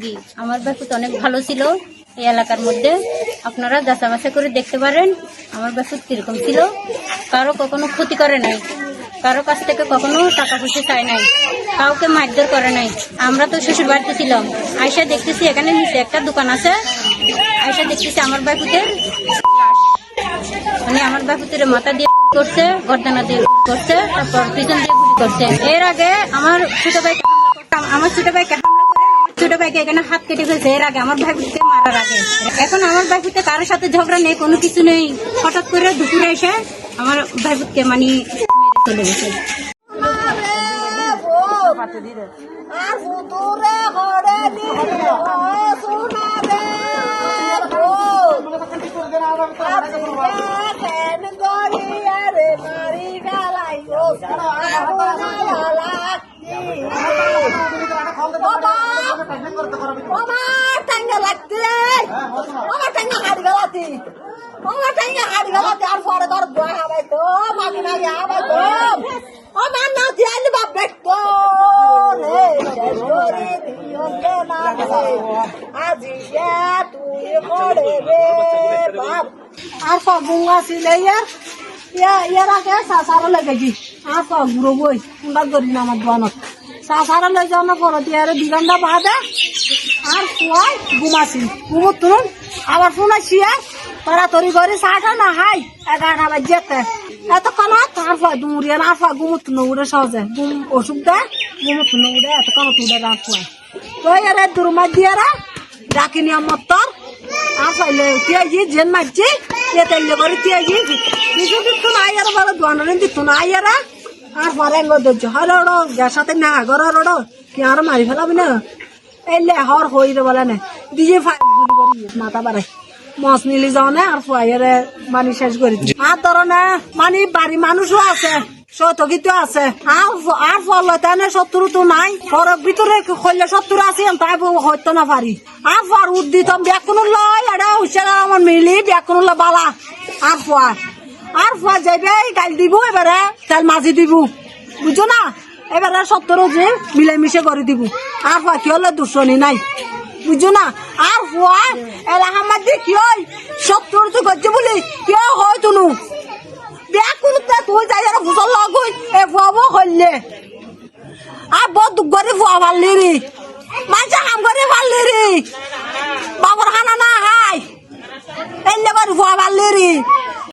সোনারে আমার তো অনেক ভালো ছিল এই এলাকার মধ্যে। আপনারা যাচা বাছা করে দেখতে পারেন, আমার ব্যাপার কীরকম ছিল। কারও কখনো ক্ষতি করে নাই, কারও কাছ থেকে কখনো টাকা পয়সা চায় নাই, কাউকে মারধর করে নাই। আমরা তো শ্বশুর বাড়িতে ছিলাম। আয়সা দেখতেছি এখানে নিচে একটা দোকান আছে। আয়সা দেখতেছি আমার বাপুতের মানে আমার বাপুতের মাথা দিয়ে করছে, গর্দানা দিয়ে করছে, তারপর পিছন দিয়ে করছে। এর আগে আমার ছোট করতাম, আমার ছোট আমার ছোট ভাইকে এখানে হাত কেটে ফেলছে। এর আগে আমার ভাই বুঝতে মারার আগে। এখন আমার ভাই বুঝতে কারোর সাথে ঝগড়া নেই, কোনো কিছু নেই। হঠাৎ করে দুপুরে এসে আমার ভাই বুঝতে মানে চলে গেছে। আর ফুতুরে হরে দিলে সোনারে আর তেন গড়িয়ারে মারি গালাইও বাবা টাঙ্গা লাগতে বাবা টাঙ্গা হাড়ি গলাতি। বাবা টাঙ্গা হাড়ি গলাতি আর পরে ধর বয় হাবাই তো মাগি না হাবাই তো। ও না দিয়ালি বাপ দেখতো রে দিও রে না রে। আজি তুই পড়ে রে বাপ। আর সব গুঙ্গা ছিলে ইয়ার। ইয়া ইয়ার আগে সাসারো লেগেছি আর সব গুঁড়ো বই। কুন্ডা করি না আমার দোয়ানত। সাসারো লই যাও না করো দিয়ে আর দিগন্ধা বাদে আর কুয়াই ঘুমাছি ঘুমো তুলুন, আবার শুনাইছি তাড়াতাড়ি করে চাটা না হাই, এগারোটা বাজেতে এত কেন তার ফা দুমুরিয়া না ফা ঘুমুত উড়ে সহজে। ঘুম অসুখ দেয়, ঘুমুত উড়ে এত কেন তুলে রাখ ফুয়াই তো এরে দুরমা দিয়ে রা ডাকিনি আমার তোর। আর ফাইলে তিয়াজি জেন মারছি, এ তাইলে করে তিয়াজি কিছু দিত না আয়ার বলে, দোয়ানোরে দিত না আয়ারা আর পরে এঙ্গ ধৈর্য হরে ওড়ো যার সাথে না ওড়ো কি আর মারি ফেলাবি না? এলে হর হই রে বলে না। দিয়ে ফাই গুলি করি মাথা বাড়াই। মস নিলি যাও না আর ফুয়াইরে মানি শেষ করি। আর ধরো না মানে বাড়ি মানুষও আছে সতকিত আছে। আর আর ফল তেনে শত্রু তো নাই। ঘরের ভিতরে খৈলে শত্রু আছে তাই হইতো না পারি। আর ফর উদ্দিত ব্যাকুন লয় এটা হচ্ছে আমার মিলি ব্যাকুন বালা। আর ফুয়া আর ফুয়া যাইবে কাল দিব এবারে কাল মাজি দিব। বুঝছ না? এবারে সত্তরও যে মিলেমিশে করে দিব। আর ফুয়া কি হলে দুশ্মনী নাই? বুঝছ না? আর ফুয়া এলা আমার দিয়ে কি হয়? সত্তর তো করছে বলি কেউ হয় তুনু? বিয়া কোনো তুই যাই আর ভুসল লগ হই এ ফুয়াব হইলে। আর বড় দুঃখ করে ফুয়া পারলি রে মাঝে হাম করে পারলি রে বাবর খানা না হাই এলে করে ফুয়া পারলি রে